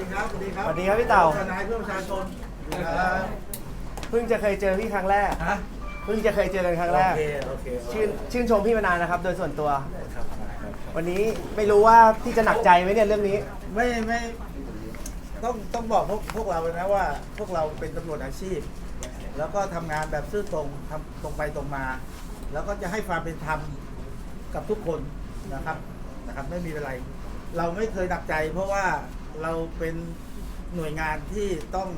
ดีครับ สวัสดีครับสวัสดีครับพี่เต่า ทนายเพื่อประชาชนครับเพิ่งจะเคยเจอพี่ครั้งแรก ฮะเพิ่งจะเคยเจอกันครั้งแรก โอเค โอเคชื่นชื่นชมพี่มานานนะครับ โดยส่วนตัว ครับ วันนี้ไม่รู้ว่าพี่จะหนักใจไหมเนี่ยเรื่องนี้ ไม่ไม่ต้องต้องบอกพวกพวกเราเลยนะว่า พวกเราเป็นตำรวจอาชีพ แล้วก็ทำงานแบบซื่อตรงทำตรงไปตรงมา แล้วก็จะให้ความเป็นธรรมกับทุกคนนะครับนะครับ ไม่มีอะไร เราไม่เคยหนักใจ เพราะว่า เราเป็นหน่วยงานที่ต้อง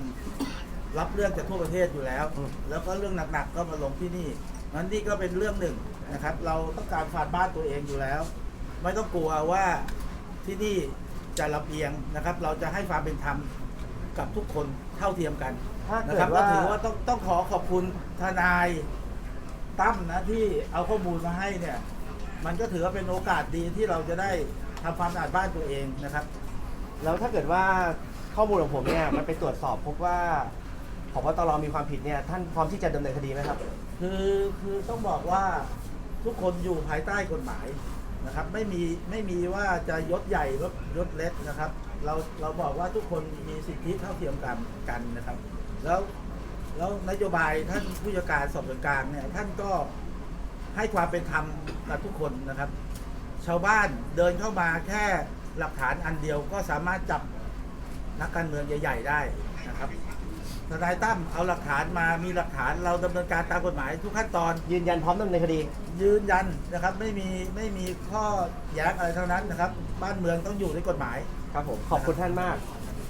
รับเรื่องจากทั่วประเทศอยู่แล้วอืมแล้วก็เรื่องหนักๆก็มาลงที่นี่นั้นนี่ก็เป็นเรื่องหนึ่งนะครับ เราต้องการฝาดบ้านตัวเองอยู่แล้ว ไม่ต้องกลัวว่าที่นี่จะลำเอียงนะครับ เราจะให้ความเป็นธรรมกับทุกคนเท่าเทียมกันถ้านะเกิครับดก็ว่าถือว่าต้องต้องขอขอบคุณทนายตั้มนะที่เอาข้อมูลมาให้เนี่ย มันก็ถือว่าเป็นโอกาสดีที่เราจะได้ทำความสะอาดบ้านตัวเองนะครับ แล้วถ้าเกิดว่าข้อมูลของผมเนี่ยมันไปตรวจสอบพบว่าผบตรมีความผิดเนี่ยท่านพร้อมที่จะดำเนินคดีไหมครับ คือคือต้องบอกว่าทุกคนอยู่ภายใต้กฎหมายนะครับ ไม่มีไม่มีว่าจะยศใหญ่ยศยศเล็กนะครับ เราเราบอกว่าทุกคนมีสิทธิเท่าเทียมกันกันนะครับ แล้วแล้วนโยบายท่านผู้จัดการสอบสวนกลางเนี่ยท่านก็ให้ความเป็นธรรมกับทุกคนนะครับ ชาวบ้านเดินเข้ามาแค่ หลักฐานอันเดียวก็สามารถจับนักการเมืองใหญ่ๆได้นะครับทนายตั้มเอาหลักฐานมามีหลักฐานเราดำเนินการตามกฎหมายทุกขั้นตอน ยืนยันพร้อมดำเนินคดี ยืนยันนะครับไม่มีไม่มีข้อแย้งอะไรเท่านั้นนะครับ บ้านเมืองต้องอยู่ในกฎหมาย ครับผมขอบคุณท่านมาก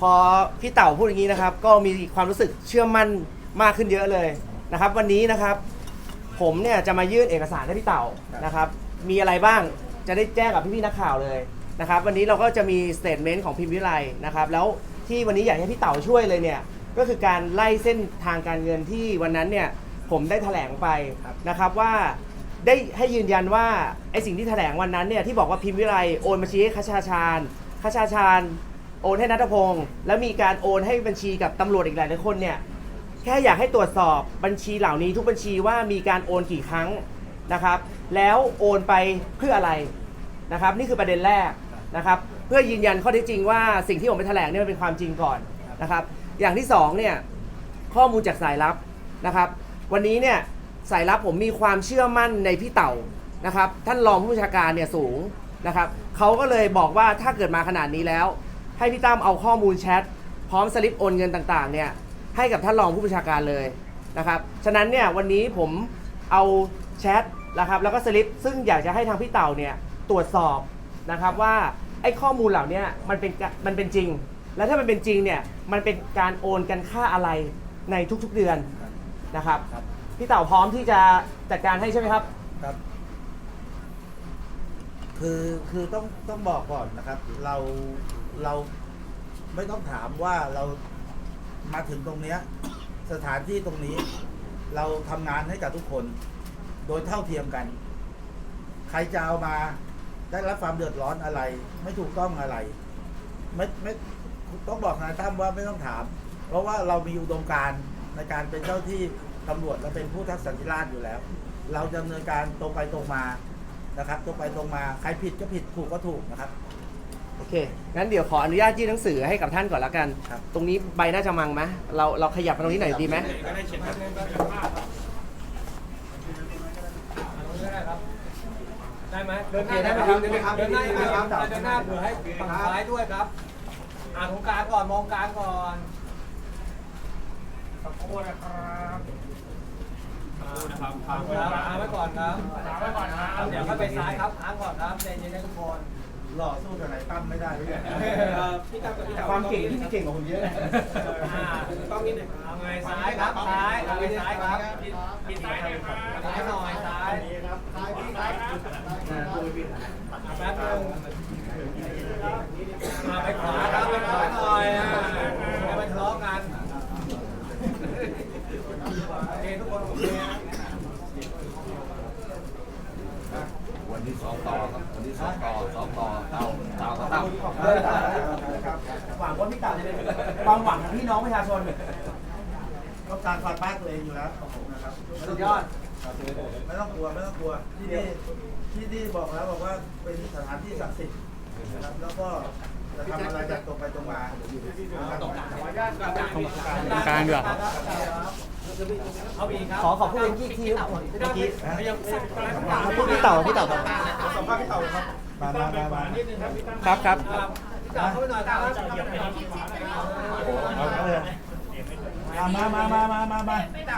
พอพี่เต่าพูดอย่างนี้นะครับ ก็มีความรู้สึกเชื่อมั่นมากขึ้นเยอะเลยนะครับ วันนี้นะครับ ผมเนี่ยจะมายื่นเอกสารให้พี่เต่านะครับ มีอะไรบ้างจะได้แจ้งกับพี่ๆนักข่าวเลย นะครับวันนี้เราก็จะมีสเตทเมนต์ของพิมพ์วิไลนะครับแล้วที่วันนี้อยากให้พี่เต่าช่วยเลยเนี่ยก็คือการไล่เส้นทางการเงินที่วันนั้นเนี่ยผมได้แถลงไปนะครับว่าได้ให้ยืนยันว่าไอสิ่งที่แถลงวันนั้นเนี่ยที่บอกว่าพิมพ์วิไลโอนบัญชีให้คชาชาญคชาชาญโอนให้นัทพงศ์แล้วมีการโอนให้บัญชีกับตำรวจอีกหลายๆคนเนี่ยแค่อยากให้ตรวจสอบบัญชีเหล่านี้ทุกบัญชีว่ามีการโอนกี่ครั้งนะครับ แล้วโอนไปเพื่ออะไรนะครับ นี่คือประเด็นแรก นะครับเพื่อยืนยันข้อเท็จจริงว่าสิ่งที่ผมไปแถลงเนี่ยมันเป็นความจริงก่อนนะครับอย่างที่สองเนี่ยข้อมูลจากสายลับนะครับวันนี้เนี่ยสายลับผมมีความเชื่อมั่นในพี่เต่านะครับท่านรองผู้บัญชาการเนี่ยสูงนะครับเขาก็เลยบอกว่าถ้าเกิดมาขนาดนี้แล้ว ให้พี่ตั้มเอาข้อมูลแชทพร้อมสลิปโอนเงินต่างๆเนี่ยให้กับท่านรองผู้บัญชาการเลยนะครับฉะนั้นเนี่ยวันนี้ผมเอาแชทนะครับแล้วก็สลิปซึ่งอยากจะให้ทางพี่เต่าเนี่ยตรวจสอบนะครับว่า ไอ้ข้อมูลเหล่านี้มันเป็นกะมันเป็นจริง แล้วถ้ามันเป็นจริงเนี่ยมันเป็นการโอนกันค่าอะไรในทุกๆเดือนนะครับครับพี่เต่าพร้อมที่จะจัดการให้ใช่ไหมครับครับ คือคือต้องต้องบอกก่อนนะครับ เราเราไม่ต้องถามว่าเรามาถึงตรงเนี้ย สถานที่ตรงนี้ เราทำงานให้กับทุกคน โดยเท่าเทียมกัน ใครจะเอามา ได้รับความเดือดร้อนอะไร ไม่ถูกต้องอะไร ไม่ไม่ต้องบอกนายตั้มว่าไม่ต้องถาม เพราะว่าเรามีอุดมการณ์ในการเป็นเจ้าที่ตำรวจและเป็นผู้ทักษสันติราษฎร์อยู่แล้ว เราจะดำเนินการตรงไปตรงมานะครับ ตรงไปตรงมาใครผิดก็ผิดถูกก็ถูกนะครับ โอเค งั้นเดี๋ยวขออนุญาตยื่นหนังสือให้กับท่านก่อนละกัน ครับ ตรงนี้ใบน่าจะมังไหมเราเราขยับมาตรงนี้หน่อยดีไหมได้ ไหมโอเคได้ไหมครับได้ไหมครับเดินหน้าได้ไหมครับเดินหน้าเผื่อให้ฝั่งซ้ายด้วยครับอ่านตรงกลางก่อนมองกลางก่อนสักครู่นะครับค้างไว้ค้างไว้ก่อนครับค้างไว้ก่อนครับเดี๋ยวค่อยไปซ้ายครับค้างก่อนครับใจเย็นๆทุกคนหล่อสู้กับนายตั้มไม่ได้เลยพี่ตั้มกับพี่ความเก่งที่พี่เก่งกว่าผมเยอะอ่าต้องนิดหนึ่งเอาไงซ้ายครับซ้ายเอาไปซ้ายครับปิดซ้ายหน่อยซ้ายหน่อยซ้ายแป๊บนึง มาไปขวาครับไปขวาหน่อยอะอย่าไปทะเลาะกันโอเคทุกคนโอเคนะวันนี้สองต่อครับวันนี้สองต่อสองต่อเต่าเต่าก็เต่าครับหวังว่าพี่เต่าจะเป็นความหวังของพี่น้องประชาชนต้องการฝาดบ้านตัวเองอยู่แล้วขอบผมนะครับสุดยอด ไม่ต้องกลัวไม่ต้องกลัวที่นี่ที่นี่บอกแล้วบอกว่าเป็นสถานที่ศักดิ์สิทธิ์นะครับแล้วก็จะทำอะไรแบบตรงไปตรงมานะครับตรงกลางขออนุญาตตรงกลางตรงกลางดีกว่าครับเอาอีกครับขอขอพูดเป็นกี้ทีเมื่อกี้ยังพูดพี่เต่าพี่เต่าครับสัมภาษณ์พี่เต่าครับมามามามานิดนึงครับพี่ตั้มครับครับพี่ตั้มเข้าไปหน่อยครับ เอาเลยอะมามามามามามา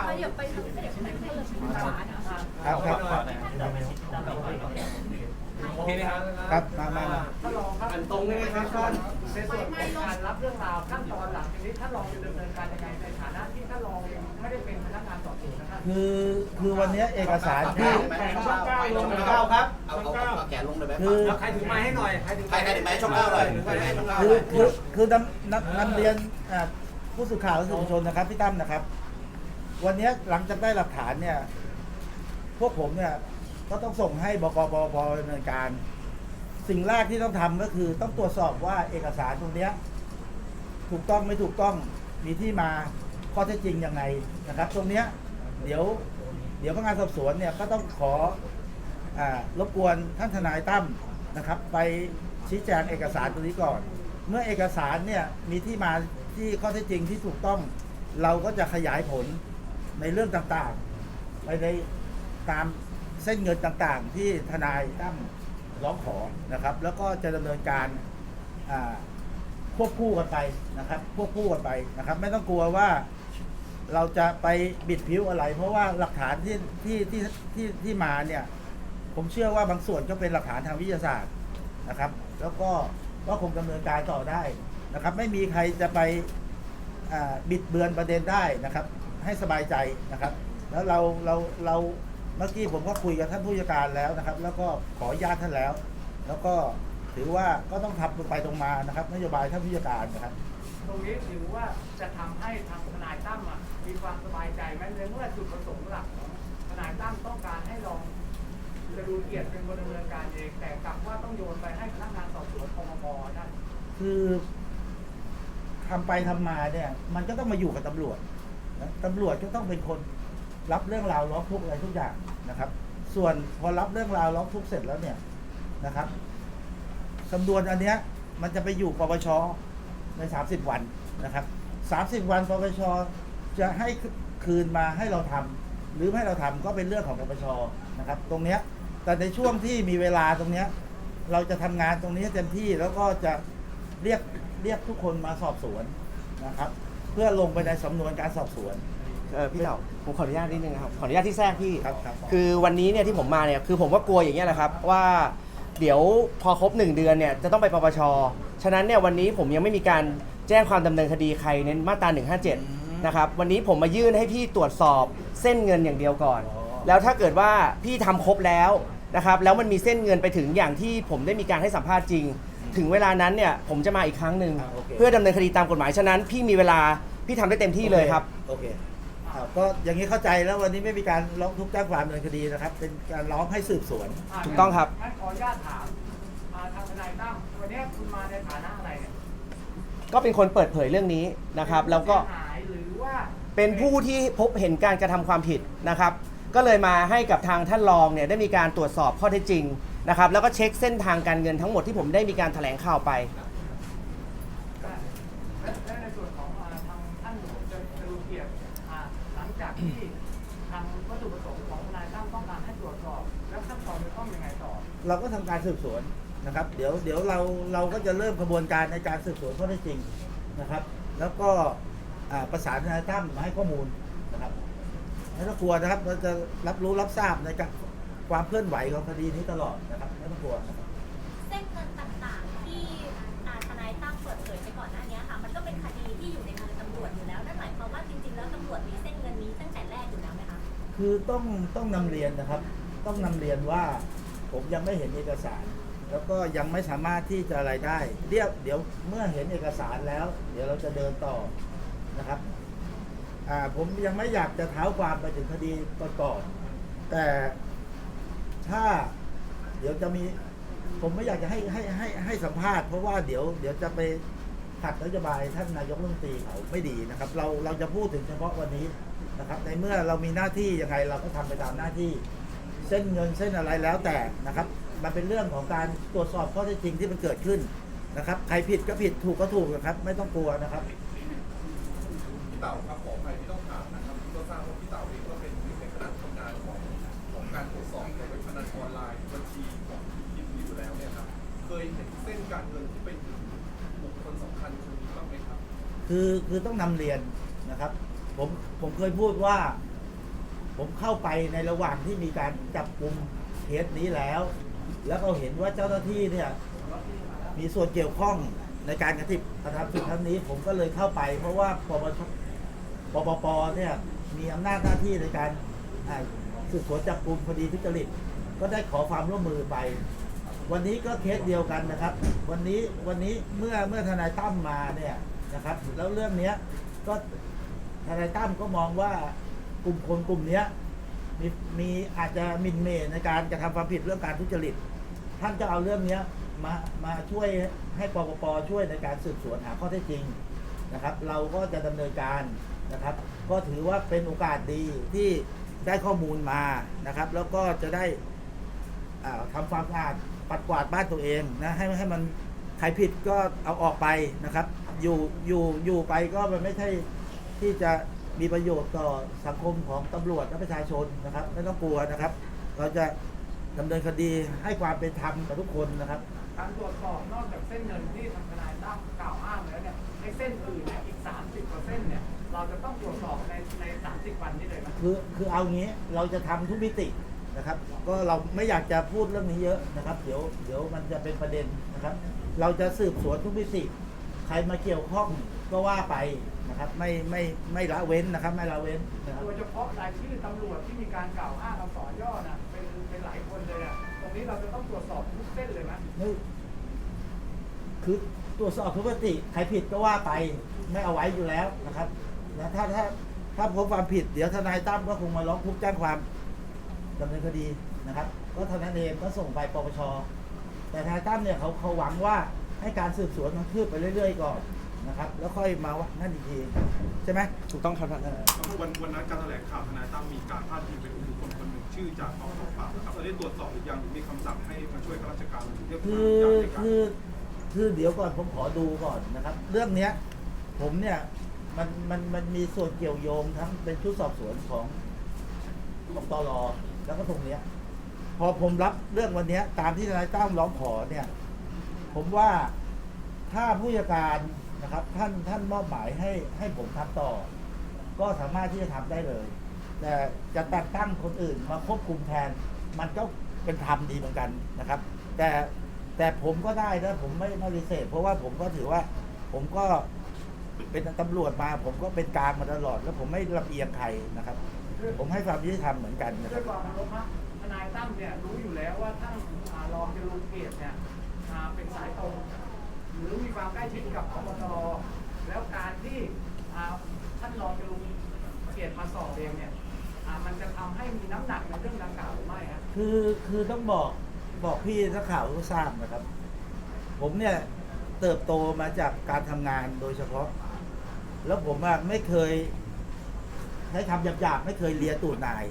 ขยับไปทางขยับไปทางเพิ่มขวานะคะครับครับครับโอเคไหมครับครับมามามาท่านรองครับตรงนี้ครับท่านในส่วนของการรับเรื่องราวขั้นตอนหลังจากนี้ท่านรองจะดำเนินการยังไงในฐานะที่ท่านรองเองไม่ได้เป็นพนักงานสอบสวนนะครับคือคือวันนี้เอกสารที่ช่องเก้าลงเก้าครับเอาเอาเอาแขนลงเลยไหมคือแล้วใครถือไม้ให้หน่อยใครถือใครใครถือไม้ช่องเก้าหน่อยใครถือไม้ช่องเก้าหคืน่ออยคือคือนำนำนำเรียนอ่า ผู้สื่อข่าวและสื่อมวลชนนะครับพี่ตั้มนะครับ วันนี้หลังจากได้หลักฐานเนี่ย พวกผมเนี่ยก็ต้องส่งให้บกปปดำเนินการ สิ่งแรกที่ต้องทำก็คือ ต้องตรวจสอบว่าเอกสารตรงเนี้ย ถูกต้องไม่ถูกต้องมีที่มาข้อเท็จจริงยังไงนะครับ ตรงเนี้ยเดี๋ยว เดี๋ยวพนักงานสอบสวนเนี่ยก็ต้องขออารบกวนท่านทนายตั้มนะครับ ไปชี้แจงเอกสารตรงนี้ก่อน เมื่อเอกสารเนี่ยมีที่มา ที่ข้อเท็จจริงที่ถูกต้อง เราก็จะขยายผลในเรื่องต่างๆ ไปในตามเส้นเงินต่างๆ ที่ทนายตั้มร้องขอนะครับ แล้วก็จะดำเนินการควบคู่กันไปนะครับควบคู่กันไปนะครับ ไม่ต้องกลัวว่าเราจะไปบิดผิวอะไร เพราะว่าหลักฐานที่ที่ที่ที่ที่มาเนี่ย ผมเชื่อว่าบางส่วนก็เป็นหลักฐานทางวิทยาศาสตร์นะครับ แล้วก็ก็คงดำเนินการต่อได้ นะครับ ไม่มีใครจะไปอ่าบิดเบือนประเด็นได้นะครับ ให้สบายใจนะครับ แล้วเราเราเราเมื่อกี้ผมก็คุยกับท่านผู้จัดการแล้วนะครับ แล้วก็ขออนุญาตท่านแล้ว แล้วก็ถือว่าก็ต้องทำตรงไปตรงมานะครับนโยบายท่านผู้จัดการนะครับ ตรงนี้ถือว่าจะทำให้ทางทนายตั้มอะมีความสบายใจไหมในเมื่อจุดประสงค์หลักของทนายตั้มต้องการให้รองจะดูเกียรติเป็นคนดำเนินการเองแต่กลับว่าต้องโยนไปให้พนักงานสอบสวนปปปนั่นคือ ทำไปทำมาเนี่ย มันก็ต้องมาอยู่กับตำรวจนะตำรวจก็ต้องเป็นคนรับเรื่องราวร้องทุกข์อะไรทุกอย่างนะครับ ส่วนพอรับเรื่องราวร้องทุกข์เสร็จแล้วเนี่ยนะครับสำนวนอันเนี้ยมันจะไปอยู่ปปชใน 30 วันนะครับ30 วันปปชจะให้คืนมาให้เราทำหรือไม่ให้เราทำก็เป็นเรื่องของปปชนะครับ ตรงเนี้ยแต่ในช่วงที่มีเวลาตรงเนี้ยเราจะทำงานตรงนี้เต็มที่แล้วก็จะ เรียกเรียกทุกคนมาสอบสวนนะครับ เพื่อลงไปในสำนวนการสอบสวน เออพี่เต่าผมขออนุญาตนิดนึงนะครับขออนุญาตที่แทรกพี่ครับครับคือวันนี้เนี่ยที่ผมมาเนี่ยคือผมก็กลัวอย่างเงี้ยแหละครับว่าเดี๋ยวพอครบ 1 เดือนเนี่ยจะต้องไปปปชฉะนั้นเนี่ยวันนี้ผมยังไม่มีการแจ้งความดำเนินคดีใครในมาตรา157นะครับวันนี้ผมมายื่นให้พี่ตรวจสอบเส้นเงินอย่างเดียวก่อนแล้วถ้าเกิดว่าพี่ทำครบแล้วนะครับแล้วมันมีเส้นเงินไปถึงอย่างที่ผมได้มีการให้สัมภาษณ์จริง ถึงเวลานั้นเนี่ยผมจะมาอีกครั้งหนึ่งอ่าโอเค เพื่อดำเนินคดีตามกฎหมายฉะนั้น พี่มีเวลาพี่ทำได้เต็มที่เลยครับ โอเคครับก็อย่างนี้เข้าใจแล้ววันนี้ไม่มีการร้องทุกข์แจ้งความดำเนินคดีนะครับ เป็นการร้องให้สืบสวน ถูกต้องครับ งั้นขออนุญาตถามอ่าทางทนายตั้มวันนี้คุณมาในฐานะอะไรเนี่ยก็เป็นคนเปิดเผยเรื่องนี้นะครับ แล้วก็เป็นผู้เสียหายหรือว่าเป็นผู้ที่พบเห็นการกระทำความผิดนะครับ ก็เลยมาให้กับทางท่านรองเนี่ยได้มีการตรวจสอบข้อเท็จจริง นะครับแล้วก็เช็คเส้นทางการเงินทั้งหมดที่ผมได้มีการแถลงข่าวไป และและในส่วนของอ่าทางท่านจะจะดูเกียรติอ่าหลังจากที่ทางวัตถุประสงค์ของทนายตั้มต้องการให้ตรวจสอบ แล้วขั้นตอนจะต้องยังไงต่อ เราก็ทำการสืบสวนนะครับ เดี๋ยวเดี๋ยวเราเราก็จะเริ่มกระบวนการในการสืบสวนข้อเท็จจริงนะครับ แล้วก็อ่าประสานทนายตั้มมาให้ข้อมูลนะครับไม่ต้องกลัวนะครับเราจะรับรู้รับทราบในการ ความเคลื่อนไหวของคดีนี้ตลอดนะครับไม่ต้องกลัวนะครับ เส้นเงินต่างๆ ที่อ่าทนายตั้มเปิดเผยไปก่อนหน้านี้ค่ะ มันก็เป็นคดีที่อยู่ในมือตำรวจอยู่แล้ว นั่นหมายความว่าจริงๆ แล้วตำรวจมีเส้นเงินนี้ตั้งแต่แรกอยู่แล้วไหมคะคือต้องต้องนำเรียนนะครับ ต้องนำเรียนว่าผมยังไม่เห็นเอกสาร แล้วก็ยังไม่สามารถที่จะอะไรได้เรียกเดี๋ยวเมื่อเห็นเอกสารแล้ว เดี๋ยวเราจะเดินต่อนะครับอ่าผมยังไม่อยากจะเท้าความไปถึงคดีก่อนๆแต่ ถ้า เดี๋ยวจะมี ผมไม่อยากจะให้ให้ให้ให้สัมภาษณ์เพราะว่าเดี๋ยวเดี๋ยวจะไปขัดนโยบายท่านนายกรัฐมนตรีเขาไม่ดีนะครับ เราเราจะพูดถึงเฉพาะวันนี้นะครับ ในเมื่อเรามีหน้าที่ยังไงเราก็ทำไปตามหน้าที่ เส้นเงินเส้นอะไรแล้วแต่นะครับ มันเป็นเรื่องของการตรวจสอบข้อเท็จจริงที่มันเกิดขึ้นนะครับ ใครผิดก็ผิดถูกก็ถูกนะครับ ไม่ต้องกลัวนะครับพี่เต่าครับขออภัยที่ต้องถามนะครับก็ทราบว่าพี่เต่าเองก็เป็นหนึ่งในคณะทำงานของของการตรวจสอบ นเว็บพนันออนไลน์บัญชีของทีมอยู่แล้วเนี่ยครับเคยเห็นเส้นการเงินที่ไปถึงบุคคลสำคัญคนนี้บ้างไหมครับ คือคือต้องนำเรียนนะครับ ผมผมเคยพูดว่า ผมเข้าไปในระหว่างที่มีการจับกลุ่มเคสนี้แล้ว แล้วก็เห็นว่าเจ้าหน้าที่เนี่ยมีส่วนเกี่ยวข้องในการกระทำกระทำผิดครั้งนี้ ผมก็เลยเข้าไป เพราะว่าปปชปปปเนี่ยมีอำนาจหน้าที่ในการสืบสวนจับกลุ่มคดีทุจริต ก็ได้ขอความร่วมมือไป วันนี้ก็เคสเดียวกันนะครับ วันนี้วันนี้เมื่อเมื่อทนายตั้มมาเนี่ยนะครับ แล้วเรื่องเนี้ยก็ทนายตั้มก็มองว่ากลุ่มคนกลุ่มเนี้ยมีมีอาจจะมินเมในการกระทำความผิดเรื่องการทุจริต ท่านก็เอาเรื่องเนี้ยมามาช่วยให้ปปปช่วยในการสืบสวนหาข้อเท็จจริงนะครับ เราก็จะดำเนินการนะครับ ก็ถือว่าเป็นโอกาสดีที่ได้ข้อมูลมานะครับ แล้วก็จะได้ อ่าทำความสะอาดปัดกวาดบ้านตัวเองนะให้ให้มันใครผิดก็เอาออกไปนะครับ อยู่อยู่อยู่ไปก็มันไม่ใช่ที่จะมีประโยชน์ต่อสังคมของตำรวจและประชาชนนะครับไม่ต้องกลัวนะครับ เราจะดำเนินคดีให้ความเป็นธรรมกับทุกคนนะครับ การตรวจสอบนอกจากเส้นเงินที่ทางทนายตั้มกล่าวอ้างแล้วเนี่ยไอ้เส้นอื่นเนี่ยอีก 30กว่าเส้นเนี่ยเราจะต้องตรวจสอบในใน 30 วันนี้เลยไหมคือคือเอางี้เราจะทำทุกมิติ นะครับ ก็เราไม่อยากจะพูดเรื่องนี้เยอะนะครับ เดี๋ยวเดี๋ยวมันจะเป็นประเด็นนะครับ เราจะสืบสวนทุกมิติใครมาเกี่ยวข้องก็ว่าไปนะครับ ไม่ไม่ไม่ละเว้นนะครับ ไม่ละเว้นนะครับ โดยเฉพาะรายชื่อตำรวจที่มีการกล่าวอ้างอักษรย่อนะเป็นเป็นหลายคนเลยอะตรงนี้เราจะต้องตรวจสอบทุกเส้นเลยไหมไม่คือตรวจสอบทุกมิติใครผิดก็ว่าไปไม่เอาไว้อยู่แล้วนะครับนะถ้าถ้าถ้าพบความผิดเดี๋ยวทนายตั้มก็คงมาร้องทุกข์แจ้งความ ดำเนินคดีนะครับ ก็เท่านั้นเองก็ส่งไปปปชแต่ทนายตั้มเนี่ยเขาเขาหวังว่าให้การสืบสวนมันคืบไปเรื่อยๆก่อนนะครับ แล้วค่อยมาว่านั่นอีกทีใช่ไหมถูกต้องครับท่านเออวันวันนั้นการแถลงข่าวทนายตั้มมีการพาดพิงไปถึงบุคคลคนหนึ่งชื่อจากกองทัพบกนะครับเราได้ตรวจสอบหรือยังหรือมีคำสั่งให้มาช่วยข้าราชการเรียกคืมาอจากในการคือคือเดี๋ยวก่อนผมขอดูก่อนนะครับ เรื่องเนี้ยผมเนี่ยมันมันมันมีส่วนเกี่ยวโยงทั้งเป็นชุดสอบสวนของของตร แล้วก็ตรงเนี้ย พอผมรับเรื่องวันเนี้ย ตามที่ทนายตั้มร้องขอเนี่ย ผมว่าถ้าผู้จัดการนะครับ ท่านท่านมอบหมายให้ให้ผมทำต่อ ก็สามารถที่จะทำได้เลย แต่จะแต่งตั้งคนอื่นมาควบคุมแทน มันก็เป็นธรรมดีเหมือนกันนะครับ แต่แต่ผมก็ได้นะผมไม่ไม่ปฏิเสธเพราะว่าผมก็ถือว่า ผมก็เป็นตำรวจมา ผมก็เป็นกลางมาตลอด แล้วผมไม่ลำเอียงใครนะครับ ผมให้ความยุติธรรมเหมือนกันนะคด้รัวยบ ความเคารพฮะทนายตั้มเนี่ยรู้อยู่แล้วว่าท่านอ่ารองจรูนเกียรติเนี่ยอ่าเป็นสายตรงหรือมีความใกล้ชิดกับพบตรแล้วการที่อ่าท่านรองจรูนเกียรติมาสอบเองเนี่ยอ่ามันจะทำให้มีน้ำหนักในเรื่องดังกล่าวหรือไม่ฮะคือคือต้องบอกบอกพี่นักข่าวทุกทราบนะครับ ผมเนี่ยเติบโตมาจากการทำงานโดยเฉพาะ แล้วผมอะไม่เคย ช้คำหยาบๆ ไม่เคยเลียตูดนาย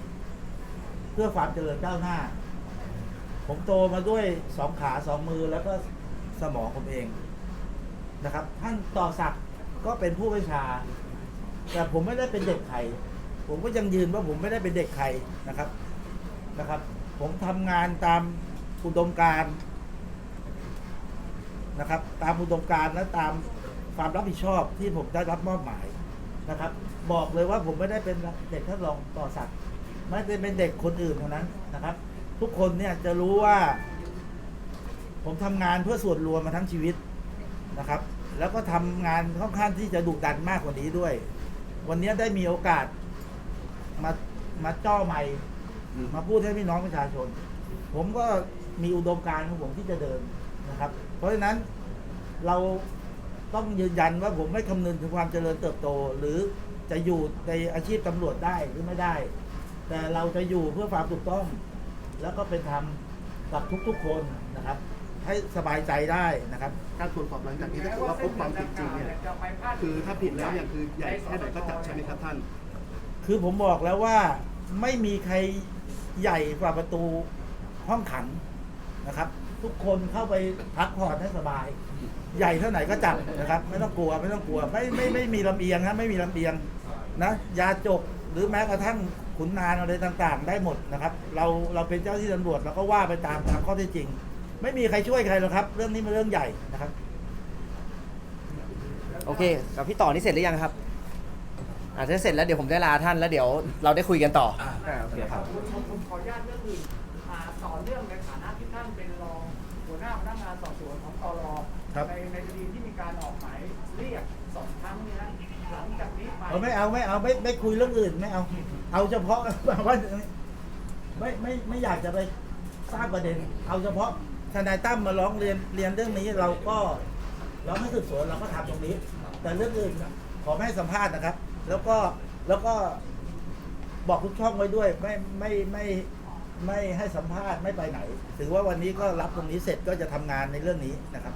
เพื่อความเจริญก้าวหน้า ผมโตมาด้วยสองขาสองมือแล้วก็สมองผมเองนะครับ ท่านต่อศักดิ์ก็เป็นผู้บัญชา แต่ผมไม่ได้เป็นเด็กใครผมก็ยังยืนว่าผมไม่ได้เป็นเด็กใครนะครับนะครับ ผมทำงานตามอุดมการนะครับ ตามอุดมการและตามความรับผิดชอบที่ผมได้รับมอบหมายนะครับ บอกเลยว่าผมไม่ได้เป็นเด็กท่านรองต่อศักดิ์ไม่ได้เป็นเด็กคนอื่นเท่านั้นนะครับ ทุกคนเนี่ยจะรู้ว่า ผมทำงานเพื่อส่วนรวมมาทั้งชีวิตนะครับ แล้วก็ทำงานค่อนข้างที่จะดุดันมากกว่านี้ด้วย วันนี้ได้มีโอกาสมามาจ้อใหม่ มาพูดให้พี่น้องประชาชน ผมก็มีอุดมการณ์ของผมที่จะเดินนะครับ เพราะฉะนั้นเราต้องยืนยันว่าผมไม่คำนึงถึงความเจริญเติบโต หรือ จะอยู่ในอาชีพตำรวจได้หรือไม่ได้ แต่เราจะอยู่เพื่อความถูกต้อง แล้วก็เป็นธรรมกับทุกๆคนนะครับ ให้สบายใจได้นะครับ การตรวจสอบหลังจากนี้ถ้าเกิดว่าพบความผิดจริงเนี่ยคือถ้าผิดแล้วเนี่ยคือใหญ่แค่ไหนก็จับใช่ไหมครับท่าน คือผมบอกแล้วว่าไม่มีใครใหญ่กว่าประตูห้องขังนะครับ ทุกคนเข้าไปพักผ่อนให้สบาย ใหญ่เท่าไหนก็จับนะครับ ไม่ต้องกลัวไม่ต้องกลัวไม่ไม่ไม่มีลำเอียงนะไม่มีลำเอียง นะยาจกหรือแม้กระทั่งขุนนางอะไรต่างๆ ได้หมดนะครับ เราเราเป็นเจ้าที่ตำรวจเราก็ว่าไปตามตามข้อเท็จจริง ไม่มีใครช่วยใครหรอกครับ เรื่องนี้เป็นเรื่องใหญ่นะครับ โอเคกับพี่ต่อนี่เสร็จหรือยังครับอาจจะเสร็จแล้วเดี๋ยวผมได้ลาท่านแล้วเดี๋ยวเราได้คุยกันต่ออ่าโอเคครับผมผมผมขออนุญาตเรื่องอื่นอ่าต่อเรื่องในฐานะที่ท่านเป็นรองหัวหน้าพนักงานสอบสวนของตรครับ ในใน เอาไม่เอาไม่เอาไม่ไม่คุยเรื่องอื่นไม่เอา เอาเฉพาะว่าไม่ไม่ไม่อยากจะไปสร้างประเด็น เอาเฉพาะทนายตั้มมาร้องเรียนเรียนเรื่องนี้เราก็เราไม่สืบสวนเราก็ทำตรงนี้ แต่เรื่องอื่นขอไม่ให้สัมภาษณ์นะครับ แล้วก็แล้วก็บอกทุกช่องไว้ด้วย ไม่ไม่ไม่ไม่ให้สัมภาษณ์ไม่ไปไหน ถือว่าวันนี้ก็รับตรงนี้เสร็จก็จะทำงานในเรื่องนี้นะครับ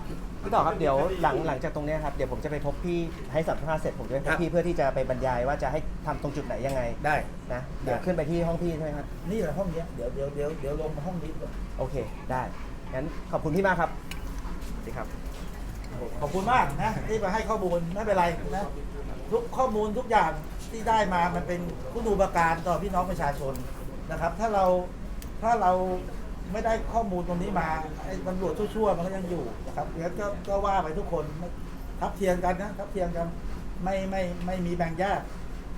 พี่ต่อครับเดี๋ยวหลังหลังจากตรงเนี้ยครับเดี๋ยวผมจะไปพบพี่ให้สัมภาษณ์เสร็จผมจะไปพครับบพี่เพื่อที่จะไปบรรยายว่าจะให้ทำตรงจุดไหนยังไงได้ นะเดี๋ยวขึ้นไปที่ห้องพี่ใช่ไหมครับนี่แหละห้องเนี้ยเดี๋ยวเดี๋ยวเดี๋ยวเดี๋ยวลงมาห้องนี้ก่อนโอเคได้งั้นขอบคุณพี่มากครับสวัสดีครับ ขอบคุณมากนะที่มาให้ข้อมูลไม่เป็นไรนะทุกข้อมูลทุกอย่างที่ได้มามันเป็นคุณูปการต่อพี่น้องประชาชนนะครับ ถ้าเราถ้าเรา ไม่ได้ข้อมูลตรงนี้มาไอ้ตำรวจชั่วๆมันก็ยังอยู่นะครับแล้วก็ก็ว่าไปทุกคนทับเทียมกันนะทับเทียมกันไม่ไม่ไม่มีแบ่งแยก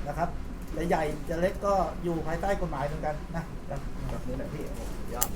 นะครับจะใหญ่จะเล็กก็อยู่ภายใต้กฎหมายเหมือนกันนะแบบนี้แหละพี่ยอด